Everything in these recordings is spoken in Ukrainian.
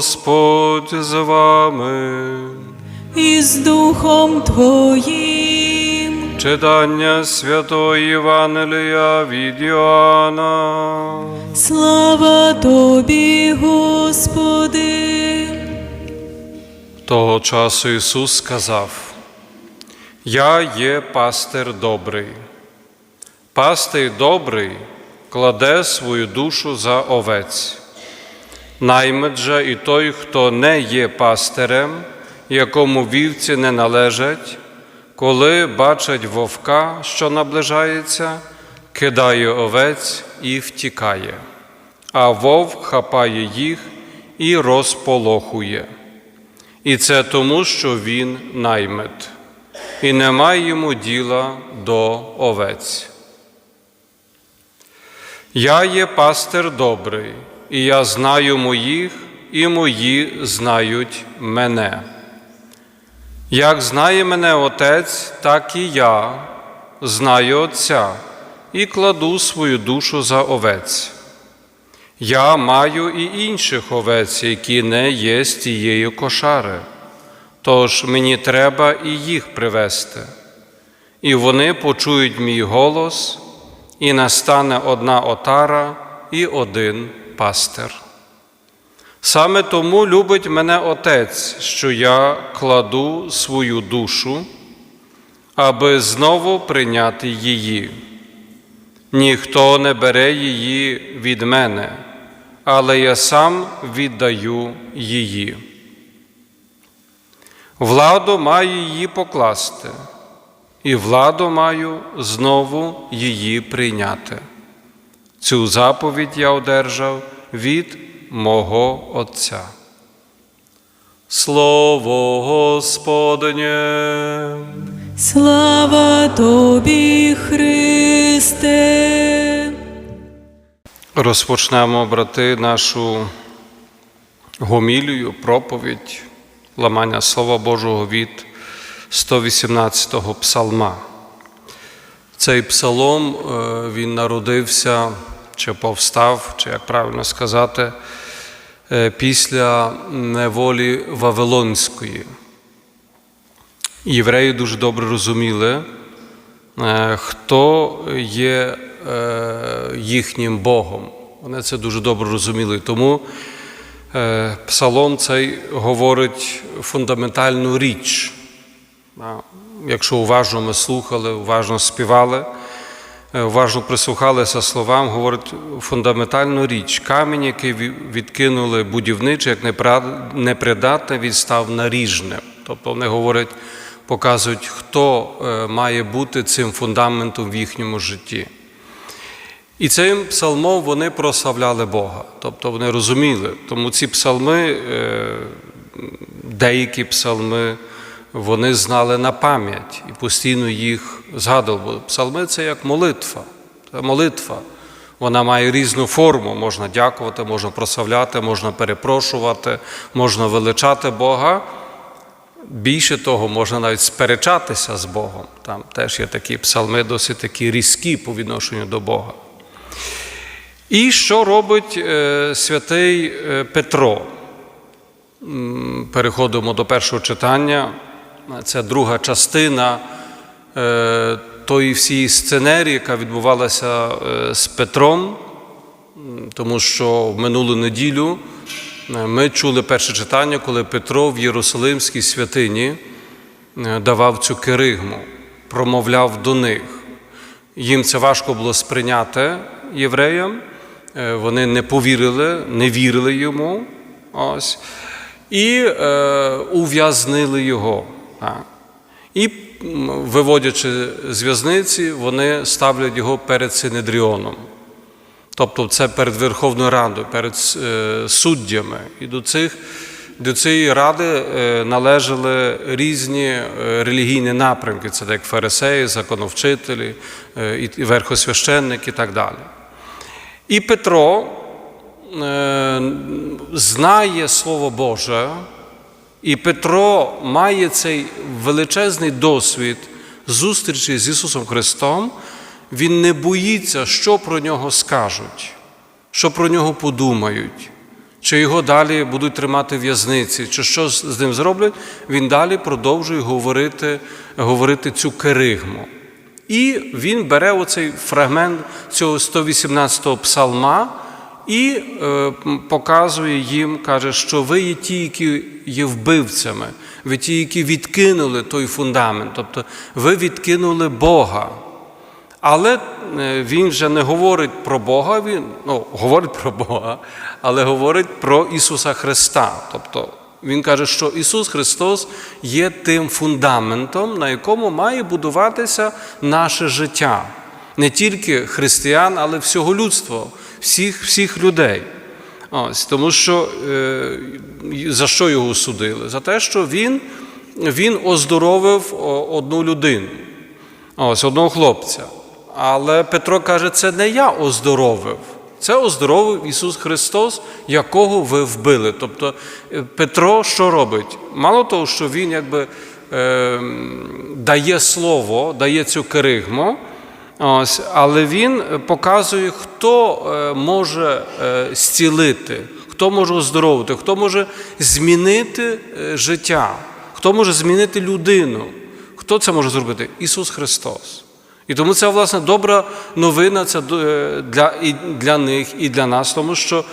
Господь з вами. і з Духом Твоїм. Читання Святої Євангелія від Йоанна. Слава Тобі, Господи. Того часу Ісус сказав: Я є пастир добрий. Пастир добрий кладе свою душу за овець. Наймит і той, хто не є пастирем, якому вівці не належать, коли бачить вовка, що наближається, кидає овець і втікає, а вовк хапає їх і розполохує. І це тому, що він наймит, і немає йому діла до овець. Я є пастир добрий, і я знаю моїх, і мої знають мене. Як знає мене Отець, так і я знаю Отця і кладу свою душу за овець. Я маю і інших овець, які не є з тієї кошари, тож мені треба і їх привести. І вони почують мій голос, і настане одна отара і один пастир. Саме тому любить мене Отець, що я кладу свою душу, аби знову прийняти її. Ніхто не бере її від мене, але я сам віддаю її. Владу маю її покласти, і владу маю знову її прийняти. Цю заповідь я одержав від мого Отця. Слово Господнє. Слава Тобі, Христе. Розпочнемо, брати, нашу гомілію, проповідь, ламання Слова Божого від 118-го псалма. Цей псалом е, він народився чи повстав, чи як правильно сказати, е, після неволі Вавилонської. Євреї дуже добре розуміли, е, хто є е, їхнім Богом. Вони це дуже добре розуміли. Тому псалом цей говорить фундаментальну річ. Якщо уважно ми слухали, уважно співали, уважно прислухалися словам, говорить фундаментальну річ. Камінь, який відкинули будівничі, як непридатне, він став наріжним. Тобто вони говорять, показують, хто е, має бути цим фундаментом в їхньому житті. І цим псалмом вони прославляли Бога, тобто вони розуміли. Тому ці псалми, е, деякі псалми, вони знали на пам'ять і постійно їх згадували. Псалми це як молитва. Це молитва. Вона має різну форму. Можна дякувати, можна прославляти, можна перепрошувати, можна величати Бога. Більше того, можна навіть сперечатися з Богом. Там теж є такі псалми, досить такі різкі по відношенню до Бога. І що робить е, святий е, Петро? Переходимо до першого читання. Це друга частина е, тої всієї сценерії, яка відбувалася е, з Петром, тому що в минулу неділю е, ми чули перше читання, коли Петро в Єрусалимській святині давав цю керигму, промовляв до них. Їм це важко було сприйняти євреям, вони не повірили, не вірили йому. Ось. І е, ув'язнили його. І, виводячи з в'язниці, вони ставлять його перед Синедріоном. Тобто це перед Верховною Радою, перед е, суддями. І до, цих, до цієї ради е, належали різні е, релігійні напрямки, це як фарисеї, законовчителі, верхосвященники і так далі. І Петро знає Слово Боже, і Петро має цей величезний досвід зустрічі з Ісусом Христом, він не боїться, що про нього скажуть, що про нього подумають, чи його далі будуть тримати в в'язниці, чи що з ним зроблять, він далі продовжує говорити, говорити цю керигму. І він бере оцей фрагмент цього 118-го псалма і е, показує їм, каже, що ви є ті, які є вбивцями, ви ті, які відкинули той фундамент, тобто ви відкинули Бога. Але е, він вже не говорить про Бога, він ну, говорить про Бога, але говорить про Ісуса Христа. Тобто він каже, що Ісус Христос є тим фундаментом, на якому має будуватися наше життя. Не тільки християн, але всього людства, всіх, всіх людей. Ось, тому що е, за що його судили? За те, що він, він оздоровив одну людину. Ось одного хлопця. Але Петро каже, це не я оздоровив. Це оздоровив Ісус Христос, якого ви вбили. Тобто е, Петро що робить? Мало того, що він якби е, дає слово, дає цю керигму, ось, але він показує, хто е, може е, зцілити, хто може оздоровити, хто може змінити е, життя, хто може змінити людину. Хто це може зробити? Ісус Христос. І тому це, власне, добра новина це для, і для них, і для нас, тому що,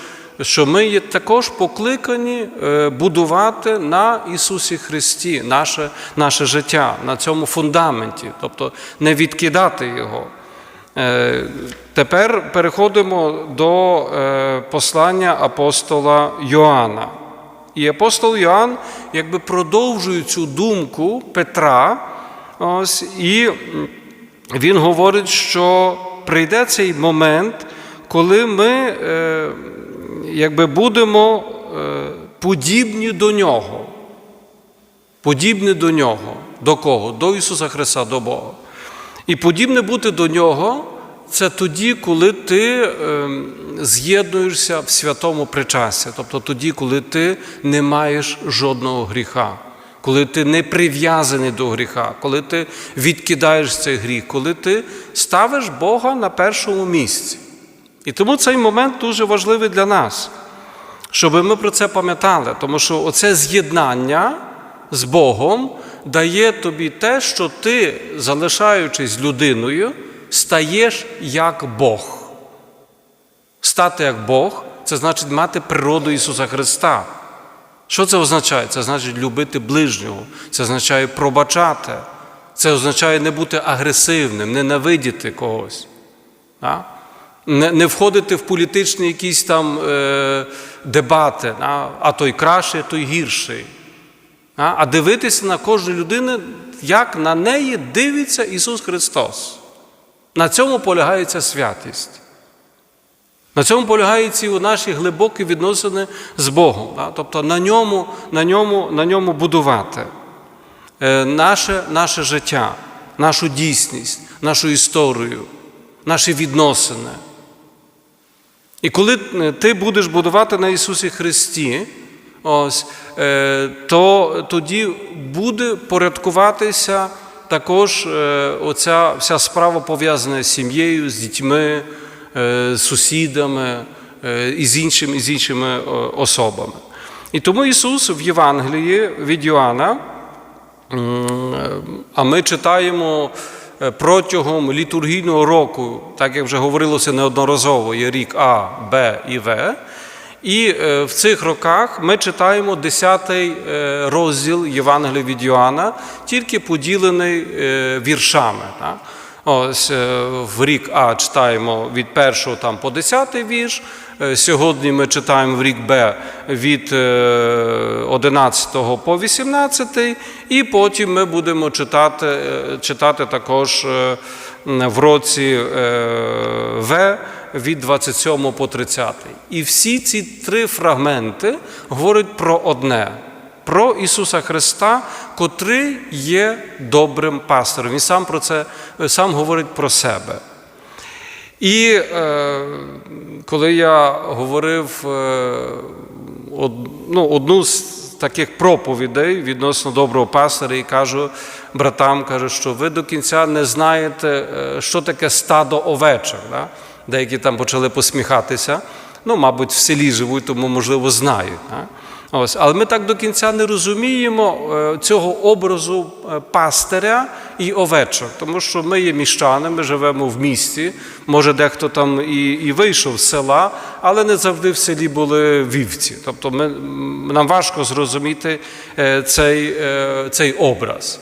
що ми є також покликані будувати на Ісусі Христі наше, наше життя, на цьому фундаменті, тобто не відкидати Його. Е, Тепер переходимо до е, послання апостола Йоанна. І апостол Йоанн якби продовжує цю думку Петра, ось, і він говорить, що прийде цей момент, коли ми е, якби будемо подібні до нього. Подібні до нього. До кого? До Ісуса Христа, до Бога. І подібне бути до Нього це тоді, коли ти е, з'єднуєшся в святому причасті, тобто тоді, коли ти не маєш жодного гріха, коли ти не прив'язаний до гріха, коли ти відкидаєш цей гріх, коли ти ставиш Бога на першому місці. І тому цей момент дуже важливий для нас, щоб ми про це пам'ятали, тому що оце з'єднання з Богом дає тобі те, що ти, залишаючись людиною, стаєш як Бог. Стати як Бог це значить мати природу Ісуса Христа. Що це означає? Це значить любити ближнього, це означає пробачати, це означає не бути агресивним, ненавидіти когось. А? Не, входити в політичні якісь там е, дебати, а, а той кращий, а той гірший. А, дивитися на кожну людину, як на неї дивиться Ісус Христос. На цьому полягається святість. На цьому полягають ці наші глибокі відносини з Богом. Тобто на ньому, на ньому, на ньому будувати е, наше, наше життя, нашу дійсність, нашу історію, наші відносини. І коли е, ти будеш будувати на Ісусі Христі, ось, е, то тоді буде порядкуватися також е, оця вся справа пов'язана з сім'єю, з дітьми, е, з сусідами і з іншими, і з іншими особами. І тому Ісус в Євангелії від Йоанна, а ми читаємо протягом літургійного року, так як вже говорилося неодноразово, є рік А, Б і В. І е, в цих роках ми читаємо 10 розділ Євангелія від Йоанна, тільки поділений е, віршами. Ось е, в рік А читаємо від 1 там, по 10 вірш. Е, Сьогодні ми читаємо в рік Б від е, 11 по 18, і потім ми будемо читати, е, читати також е, в році е, В від 27 по 30. І всі ці три фрагменти говорять про одне. Про Ісуса Христа, котрий є добрим пастором. Він сам про це сам говорить про себе. І е, коли я говорив е, од, ну, одну з таких проповідей відносно доброго пастора, і кажу братам, кажу, що ви до кінця не знаєте, е, що таке стадо овечок. Да? Деякі там почали посміхатися Ну, мабуть, в селі живуть, тому, можливо, знають. Ось. Але ми так до кінця не розуміємо е, цього образу е, пастиря і овечок, тому що ми є міщани, ми живемо в місті. Може, дехто там і, і вийшов з села, але не завжди в селі були вівці. Тобто ми, нам важко зрозуміти е, цей, цей образ.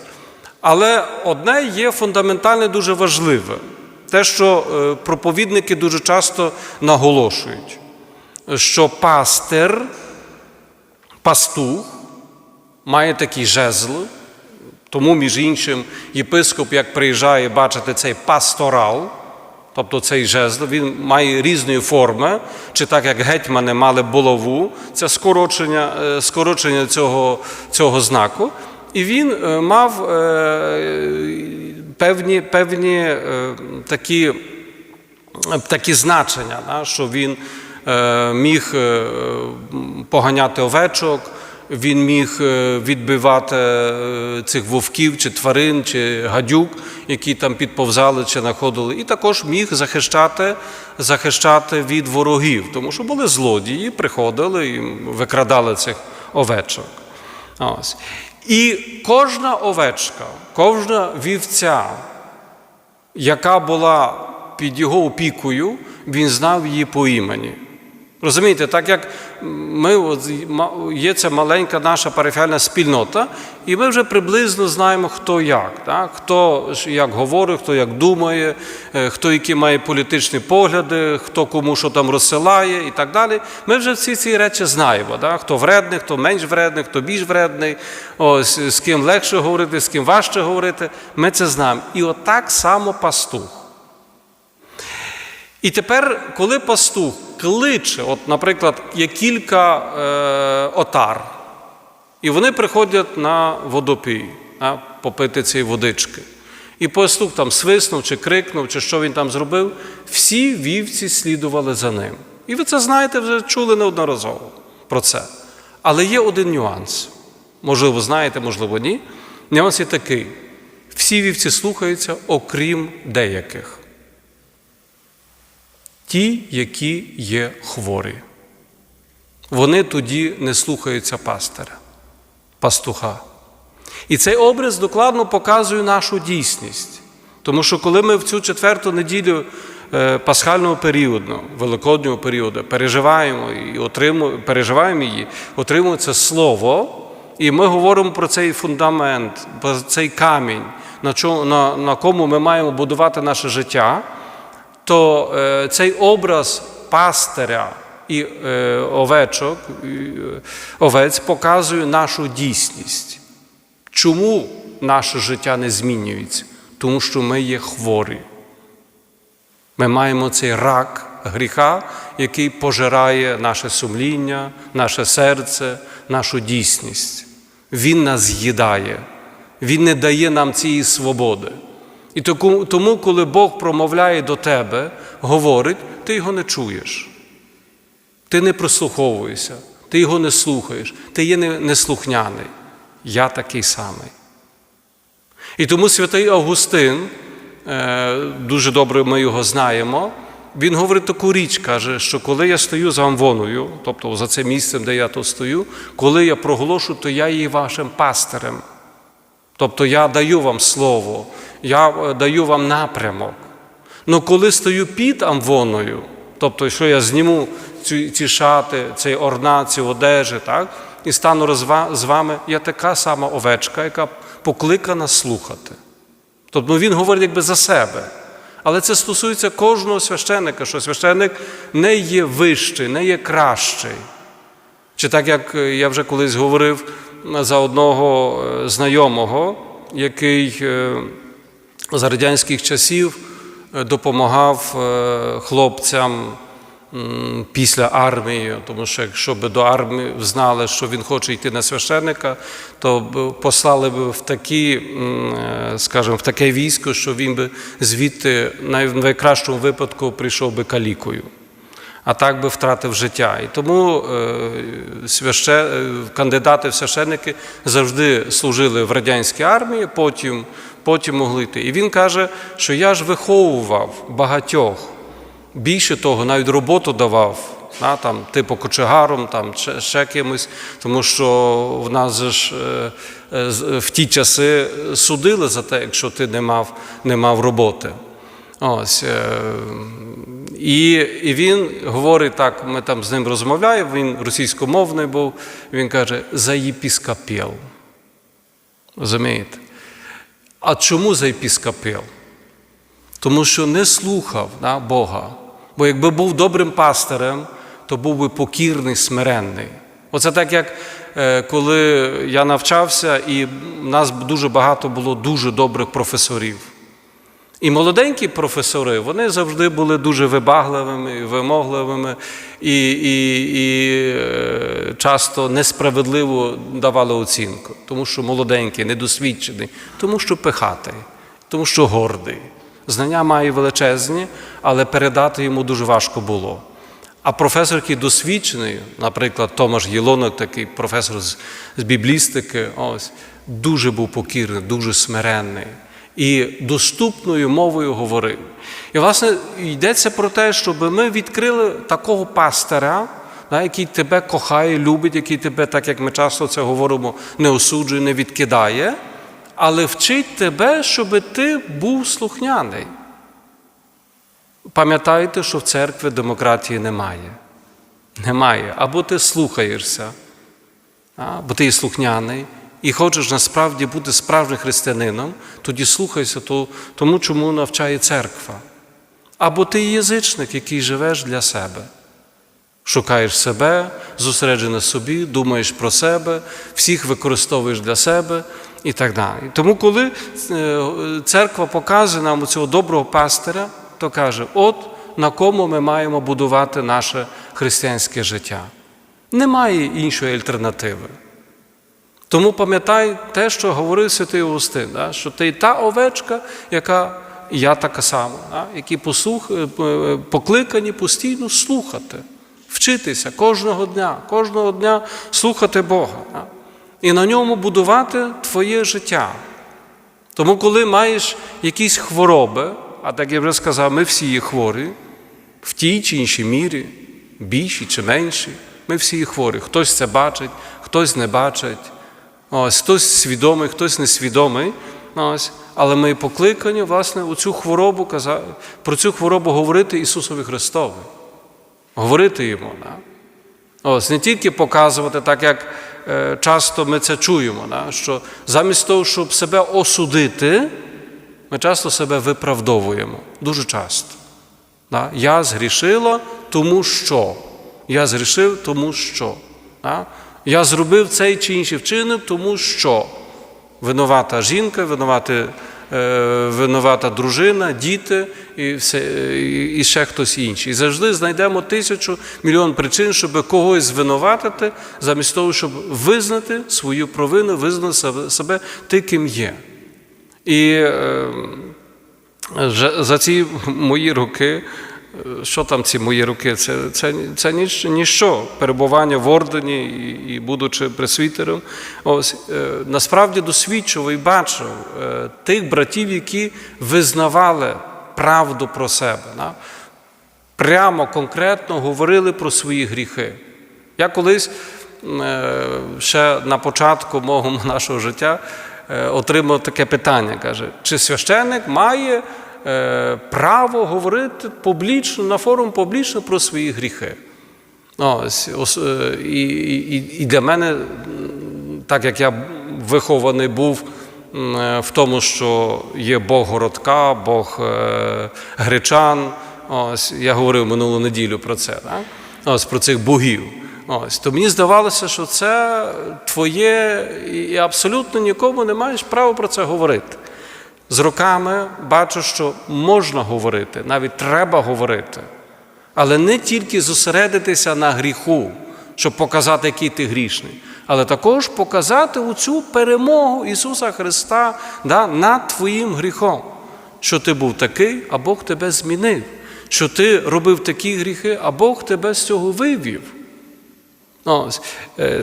Але одне є фундаментальне дуже важливе, те, що е, проповідники дуже часто наголошують, що пастир, пастух має такий жезл, тому, між іншим, єпископ, як приїжджає бачити цей пасторал, тобто цей жезл, він має різної форми, чи так як гетьмани мали булаву, це скорочення, е, скорочення цього, цього знаку. І він е, мав певні, певні е, такі такі значення, да, що він е, міг е, поганяти овечок, він міг відбивати цих вовків чи тварин, чи гадюк, які там підповзали чи знаходили, і також міг захищати, захищати від ворогів, тому що були злодії, приходили і викрадали цих овечок. Ось. І кожна овечка, кожна вівця, яка була під його опікою, він знав її по імені. Розумієте, так як ми от, є ця маленька наша парафіальна спільнота, і ми вже приблизно знаємо, хто як, так? хто як говорить, хто як думає, е, хто які має політичні погляди, хто кому що там розсилає і так далі. Ми вже всі ці речі знаємо. Так? Хто вредний, хто менш вредний, хто більш вредний, ось, з ким легше говорити, з ким важче говорити. Ми це знаємо. І отак само пастух. І тепер, коли пастух кличе, от, наприклад, є кілька е, отар, і вони приходять на водопій, а, попити цієї водички. І пастух там свиснув, чи крикнув, чи що він там зробив, всі вівці слідували за ним. І ви це знаєте, вже чули неодноразово про це. Але є один нюанс. Можливо, знаєте, можливо, ні. Нюанс є такий: всі вівці слухаються, окрім деяких ті, які є хворі. Вони тоді не слухаються пастиря, пастуха. І цей образ докладно показує нашу дійсність. Тому що коли ми в цю четверту неділю е, пасхального періоду, великоднього періоду переживаємо і отримуємо, переживаємо її, отримуємо це слово, і ми говоримо про цей фундамент, про цей камінь, на, чому, на, на кому ми маємо будувати наше життя, то е, цей образ пастиря і е, овечок, і, е, овець показує нашу дійсність. Чому наше життя не змінюється? Тому що ми є хворі. Ми маємо цей рак гріха, який пожирає наше сумління, наше серце, нашу дійсність. Він нас з'їдає, Він не дає нам цієї свободи. І тому, коли Бог промовляє до тебе, говорить, ти його не чуєш. Ти не прислуховуєшся, ти його не слухаєш, ти є неслухняний. Я такий самий. І тому святий Августин, е, дуже добре ми його знаємо, він говорить таку річ, каже, що коли я стою за амвоною, тобто за цим місцем, де я тут стою, коли я проголошу, то я є вашим пастирем. Тобто я даю вам слово, я е, даю вам напрямок. Ну коли стою під амвоною, тобто, що я зніму ці, ці шати, цей орнат, ці одежі, так, і стану розва- з вами, я така сама овечка, яка покликана слухати. Тобто ну, він говорить якби за себе. Але це стосується кожного священника, що священник не є вищий, не є кращий. Чи так як е, я вже колись говорив за одного е, знайомого, який е, за радянських часів е, допомагав е, хлопцям після армії, тому що якщо б до армії знали, що він хоче йти на священника, то послали б в такі, е, скажімо, в таке військо, що він би звідти найкращому випадку прийшов би калікою а так би втратив життя. І тому кандидати в священники завжди служили в радянській армії, потім, потім могли йти. І він каже, що я ж виховував багатьох. Більше того, навіть роботу давав да, там, типу кочегаром, там, ще, кимось, тому що в нас ж е, е, в ті часи судили за те, якщо ти не мав, не мав роботи. Ось, е, і, і він говорить так, ми там з ним розмовляємо, він російськомовний був, він каже, за. Розумієте? А чому за єпіскопіл? Тому що не слухав да, Бога. Бо якби був добрим пастирем, то був би покірний, смиренний. Оце так, як е, коли я навчався, і в нас дуже багато було дуже добрих професорів. І молоденькі професори, вони завжди були дуже вибагливими, і вимогливими і, і, і е, часто несправедливо давали оцінку, тому що молоденький, недосвідчений, тому що пихатий, тому що гордий. Знання має величезні, але передати йому дуже важко було. А професор, який досвідчений, наприклад, Томаш Єлонок, такий професор з, з біблістики, ось, дуже був покірний, дуже смиренний і доступною мовою говорив. І, власне, йдеться про те, щоб ми відкрили такого пастиря, який тебе кохає, любить, який тебе, так як ми часто це говоримо, не осуджує, не відкидає, але вчить тебе, щоб ти був слухняний. Пам'ятайте, що в церкві демократії немає. Немає. Або ти слухаєшся, бо ти є слухняний, і хочеш насправді бути справжнім християнином, тоді слухайся тому, чому навчає церква. Або ти язичник, який живеш для себе. Шукаєш себе, зосереджений собі, думаєш про себе, всіх використовуєш для себе і так далі. Тому, коли е, церква показує нам цього доброго пастиря, то каже: от на кому ми маємо будувати наше християнське життя. Немає іншої альтернативи. Тому пам'ятай те, що говорив святий Августин, да, що ти та овечка, яка я така сама, які послух, е, е, покликані постійно слухати, вчитися кожного дня, кожного дня слухати Бога. І на ньому будувати твоє життя. Тому, коли маєш якісь хвороби, а так я вже сказав, ми всі є хворі, в тій чи іншій мірі, більші чи менші, ми всі є хворі. Хтось це бачить, хтось не бачить. Ось, хтось свідомий, хтось несвідомий. Ось. Але ми покликані, власне, у цю хворобу, про цю хворобу говорити Ісусові Христові. Говорити йому. Да? Ось, не тільки показувати, так як е, часто ми це чуємо, да? що замість того, щоб себе осудити, ми часто себе виправдовуємо. Дуже часто. Да? Я згрішила, тому що. Я згрішив, тому що. Да? Я зробив цей чи інший вчинок, тому що. Винувата жінка, винувати, е, винувата дружина, діти і, все, і, ще хтось інший. І завжди знайдемо тисячу мільйон причин, щоб когось звинуватити, замість того, щоб визнати свою провину, визнати себе- ти, ким є. І е, За ці мої роки, що там ці мої роки? Це, це, це ніщо, ніщо. Перебування в ордені і, і будучи пресвітером, ось е, насправді досвідчував і бачив е, тих братів, які визнавали правду про себе. Да? Прямо конкретно говорили про свої гріхи. Я колись е, ще на початку мого нашого життя е, отримав таке питання: каже, чи священник має е, право говорити публічно на форум публічно про свої гріхи? Ось, ос- е, і, і, і для мене, так як я вихований був е, в тому, що є Бог городка, Бог е, гречан. Ось я говорив минулу неділю про це, так? Ось про цих богів. Ось, то мені здавалося, що це твоє, і абсолютно нікому не маєш права про це говорити. З роками бачу, що можна говорити, навіть треба говорити, але не тільки зосередитися на гріху, щоб показати, який ти грішний, але також показати оцю перемогу Ісуса Христа да, над твоїм гріхом, що ти був такий, а Бог тебе змінив, що ти робив такі гріхи, а Бог тебе з цього вивів. Ось. Е,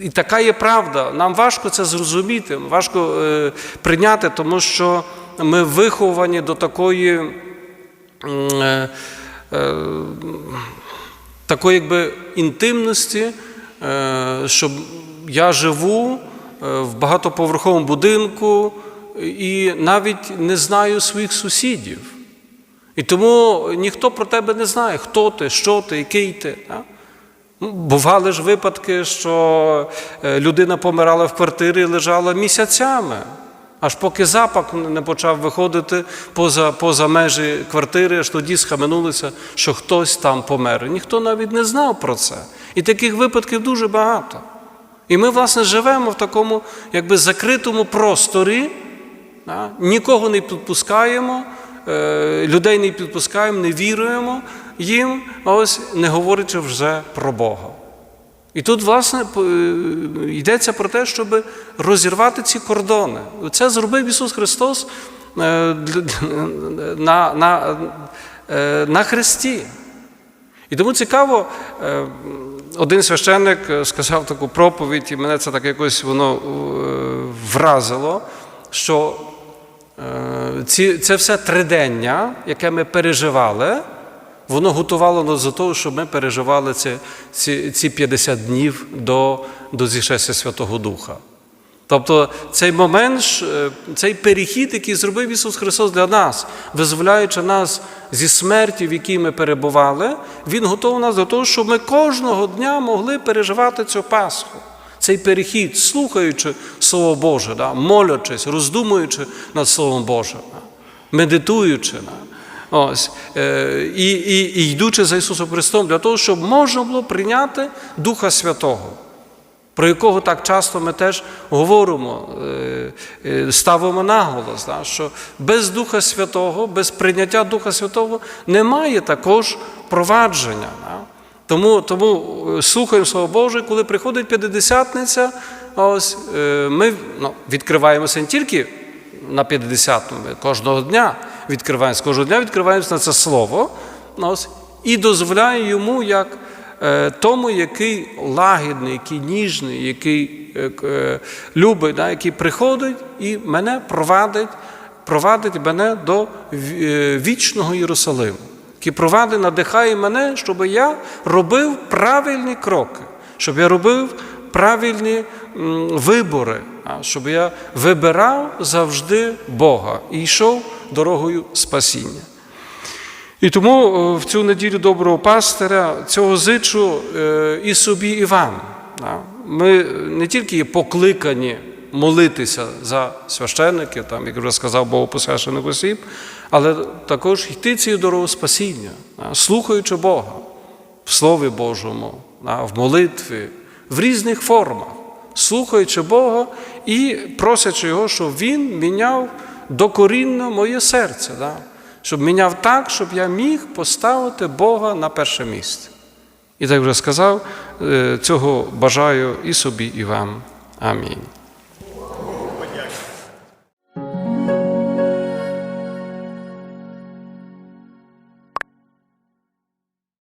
І така є правда. Нам важко це зрозуміти, важко е, прийняти, тому що ми виховані до такої е, такої якби інтимності, щоб я живу в багатоповерховому будинку і навіть не знаю своїх сусідів. І тому ніхто про тебе не знає, хто ти, що ти, який ти. да? Ну, Бували ж випадки, що е, людина помирала в квартирі і лежала місяцями, аж поки запах не почав виходити поза, поза межі квартири, аж тоді схаменулися, що хтось там помер. Ніхто навіть не знав про це. І таких випадків дуже багато. І ми, власне, живемо в такому якби закритому просторі, нікого не підпускаємо, е, людей не підпускаємо, не віруємо їм, ось не говорячи вже про Бога. І тут, власне, е, йдеться про те, щоб розірвати ці кордони. Це зробив Ісус Христос е, на, на, е, на Христі. І тому цікаво, один священник сказав таку проповідь, і мене це так якось воно вразило, що це все тридення, яке ми переживали, воно готувало нас до того, щоб ми переживали ці, ці, ці 50 днів до, до зішестя Святого Духа. Тобто цей момент, е, цей перехід, який зробив Ісус Христос для нас, визволяючи нас зі смерті, в якій ми перебували, Він готовий нас до того, щоб ми кожного дня могли переживати цю Пасху. Цей перехід, слухаючи Слово Боже, да, молячись, роздумуючи над Словом Божим, медитуючи. Да, ось, е, і, і, і йдучи за Ісусом Христом, для того, щоб можна було прийняти Духа Святого про якого так часто ми теж говоримо, е, е, ставимо наголос, що без Духа Святого, без прийняття Духа Святого немає також провадження. Тому, тому слухаємо Слово Боже, коли приходить П'ятидесятниця, ми ну, відкриваємося не тільки на 50-му, кожного дня відкриваємося, кожного дня відкриваємося на це слово і дозволяє йому як е, тому, який лагідний, який ніжний, який е, е, любить, який приходить і мене провадить, провадить мене до вічного Єрусалиму, який провадить, надихає мене, щоб я робив правильні кроки, щоб я робив правильні вибори, щоб я вибирав завжди Бога і йшов дорогою спасіння. І тому е, в цю неділю доброго пастиря цього зичу е, і собі, і вам. Ми не тільки є покликані молитися за священників, там, як вже сказав Богопосвящених осіб, але також йти цією дорогою спасіння, слухаючи Бога в Слові Божому, в молитві, в різних формах, слухаючи Бога і просячи Його, щоб Він міняв докорінно моє серце. Да? Щоб міняв так, щоб я міг поставити Бога на перше місце. І так вже сказав, е, цього бажаю і собі, і вам. Амінь.